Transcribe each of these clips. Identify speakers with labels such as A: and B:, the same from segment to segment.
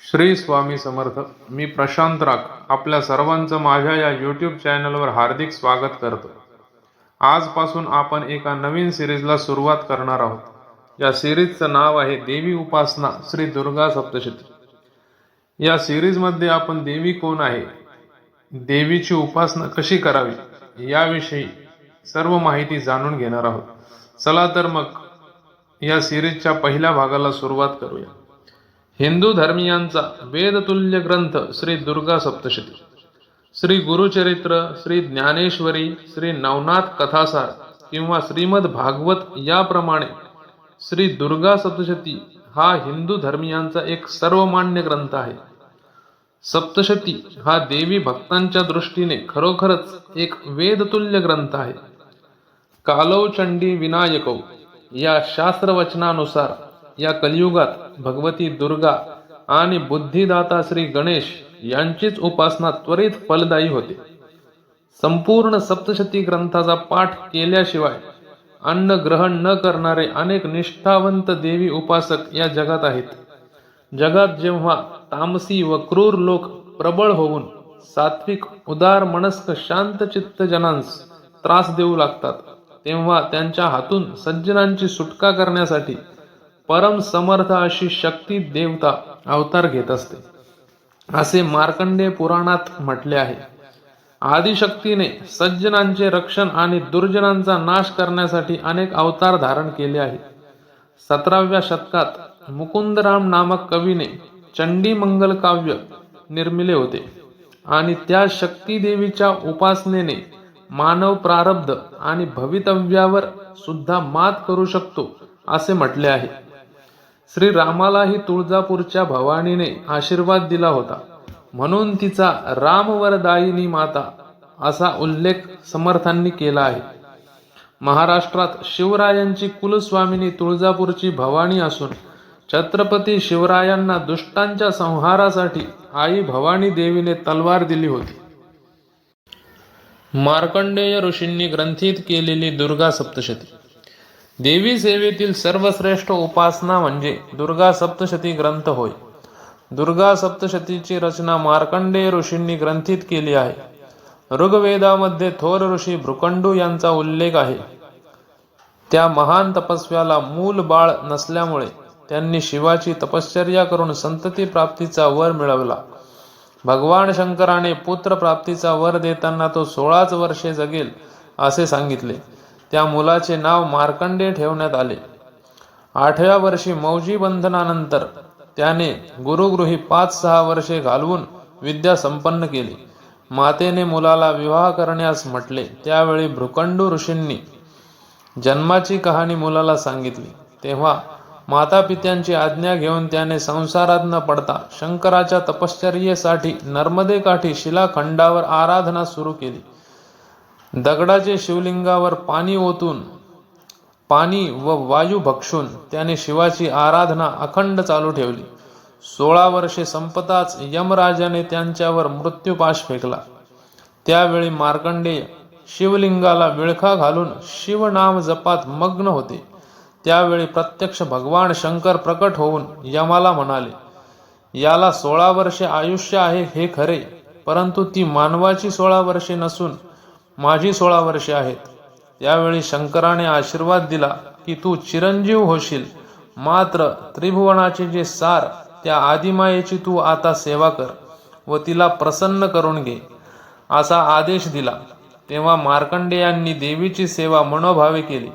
A: श्री स्वामी समर्थ मी प्रशांत राख आपल्या सर्वांचं माझ्या या यूट्यूब चॅनलवर हार्दिक स्वागत करतो. आजपासून आपण एका नवीन सिरीजला सुरुवात करणार आहोत. या सिरीजचं नाव आहे देवी उपासना श्री दुर्गा सप्तशती. या सिरीजमध्ये आपण देवी कोण आहे देवीची उपासना कशी करावी याविषयी सर्व माहिती जाणून घेणार आहोत. चला तर मग या सिरीजच्या पहिल्या भागाला सुरुवात करूया. हिंदू धर्मियांचा वेदतुल्य ग्रंथ श्री दुर्गा सप्तशती श्री गुरुचरित्र श्री ज्ञानेश्वरी श्री नवनाथ कथासार किंवा श्रीमद भागवत याप्रमाणे श्री दुर्गा सप्तशती हा हिंदू धर्मियांचा एक सर्वमान्य ग्रंथ आहे. सप्तशती हा देवी भक्तांच्या दृष्टीने खरोखरच एक वेदतुल्य ग्रंथ आहे. कालौ चंडी विनायकौ या शास्त्रवचनानुसार या कलियुगात भगवती दुर्गा आणि बुद्धिदाता श्री गणेश यांचीच उपासना त्वरित फलदायी होते. संपूर्ण सप्तशती ग्रंथाचा पाठ केल्याशिवाय अन्न ग्रहण न करणारे अनेक निष्ठावंत देवी उपासक या जगात आहेत. जगात जेव्हा तामसी व क्रूर लोक प्रबळ होऊन सात्विक उदार मनस्क शांत चित्त जनांस त्रास देऊ लागतात तेव्हा त्यांच्या हातून सज्जनांची सुटका करण्यासाठी परम समर्थ अशी शक्ती देवता अवतार घेत असते. असे मार्कंडे पुराणात म्हटले आहे. आदिशक्तीने सज्जनांचे रक्षण आणि दुर्जनांचा नाश करण्यासाठी अनेक अवतार धारण केले आहेत. सतराव्या शतकात मुकुंदराम नामक कवीने चंडी मंगल काव्य निर्मिले होते आणि त्या शक्ती देवीच्या उपासनेने मानव प्रारब्ध आणि भवितव्यावर सुद्धा मात करू शकतो असे म्हटले आहे. श्री रामालाही तुळजापूरच्या भवानीने आशीर्वाद दिला होता. म्हणून तिचा रामवरदायिनी माता असा उल्लेख समर्थांनी केला आहे. महाराष्ट्रात शिवरायांची कुलस्वामिनी तुळजापूरची भवानी असून छत्रपती शिवरायांना दुष्टांच्या संहारासाठी आई भवानी देवीने तलवार दिली होती. मार्कंडेय ऋषींनी ग्रंथित केलेली दुर्गा सप्तशती. देवी सेवेतील सर्वश्रेष्ठ उपासना म्हणजे दुर्गा सप्तशती ग्रंथ होय. दुर्गा सप्तशतीची रचना मार्कंडेय ऋषींनी ग्रंथित केली आहे. ऋग्वेदामध्ये थोर ऋषी भृकंडू यांचा उल्लेख आहे. त्या महान तपस्व्याला मूल बाळ नसल्यामुळे त्यांनी शिवाची तपश्चर्या करून संतती प्राप्तीचा वर मिळवला. भगवान शंकराने पुत्र प्राप्तीचा वर देताना तो सोळाच वर्षे जगेल असे सांगितले. त्या मुलाचे नाव मार्कंडे ठेवण्यात आले. आठव्या वर्षी मौजी बंधनानंतर त्याने गुरुगृही पाच सहा वर्षे घालवून विद्या संपन्न केली. मातेने मुलाला विवाह करण्यास म्हटले. त्यावेळी भृकंडू ऋषींनी जन्माची कहाणी मुलाला सांगितली. तेव्हा माता पित्यांची आज्ञा घेऊन त्याने संसारात न पडता शंकराच्या तपश्चर्येसाठी नर्मदे काठी शिलाखंडावर आराधना सुरू केली. दगडाचे शिवलिंगावर पाणी ओतून पाणी व वायू भक्षून त्याने शिवाची आराधना अखंड चालू ठेवली. सोळा वर्षे संपताच यमराजाने त्यांच्यावर मृत्यूपाश फेकला. त्यावेळी मार्कंडेय शिवलिंगाला विळखा घालून शिवनाम जपात मग्न होते. त्यावेळी प्रत्यक्ष भगवान शंकर प्रकट होऊन यमाला म्हणाले याला सोळा वर्षे आयुष्य आहे हे खरे परंतु ती मानवाची सोळा वर्षे नसून माझी सोळा वर्षे आहेत. त्यावेळी शंकराने आशीर्वाद दिला की तू चिरंजीव होशील. मात्र त्रिभुवनाचे जे सार त्या आदिमायेची तू आता सेवा कर व तिला प्रसन्न करून घे असा आदेश दिला. तेव्हा मार्कंडेयांनी देवीची सेवा मनोभावे केली.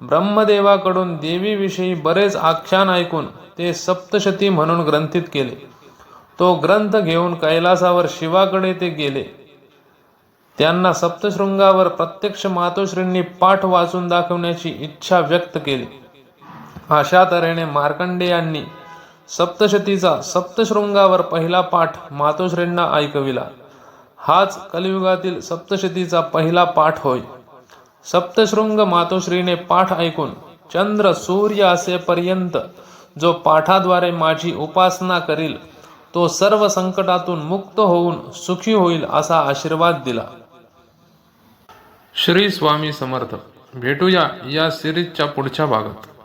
A: ब्रह्मदेवाकडून देवीविषयी बरेच आख्यान ऐकून ते सप्तशती म्हणून ग्रंथित केले. तो ग्रंथ घेऊन कैलासावर शिवाकडे ते गेले. त्यांना सप्तशृंगावर प्रत्यक्ष मातोश्रींनी पाठ वाचून दाखवण्याची इच्छा व्यक्त केली. अशा तऱ्हेने मार्कंडेयांनी सप्तशतीचा सप्तशृंगावर पहिला पाठ मातोश्रींना ऐकविला. हाच कलियुगातील सप्तशतीचा पहिला पाठ होय. सप्तशृंग मातोश्रीने पाठ ऐकून चंद्र सूर्य असेपर्यंत जो पाठाद्वारे माझी उपासना करील तो सर्व संकटातून मुक्त होऊन सुखी होईल असा आशीर्वाद दिला. श्री स्वामी समर्थ. भेटूया या सिरीजच्या पुढच्या भागात.